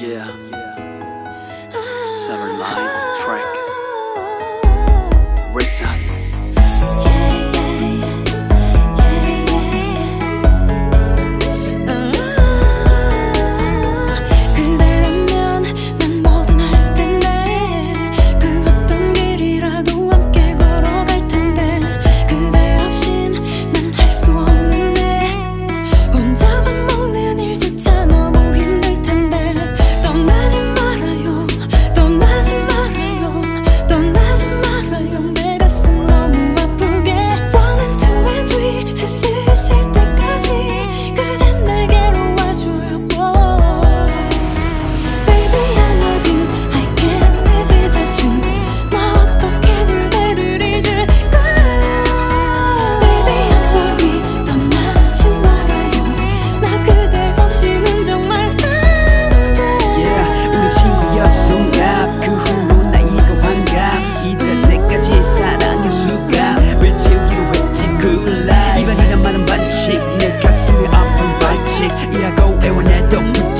Yeah. Summerline track. Race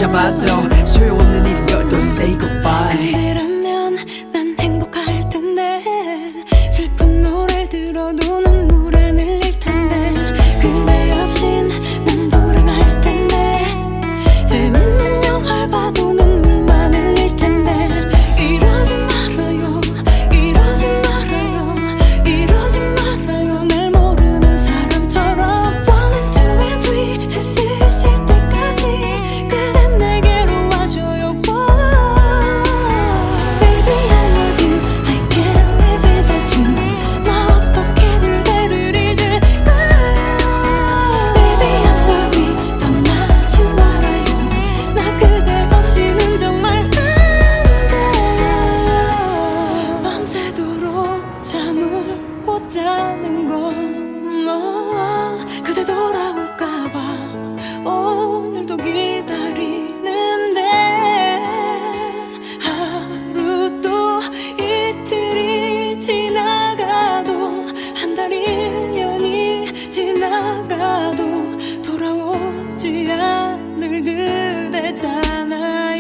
붙잡아도 소용없는 일이여도 say goodbye. 나가도 돌아오지 않을 그대잖아요.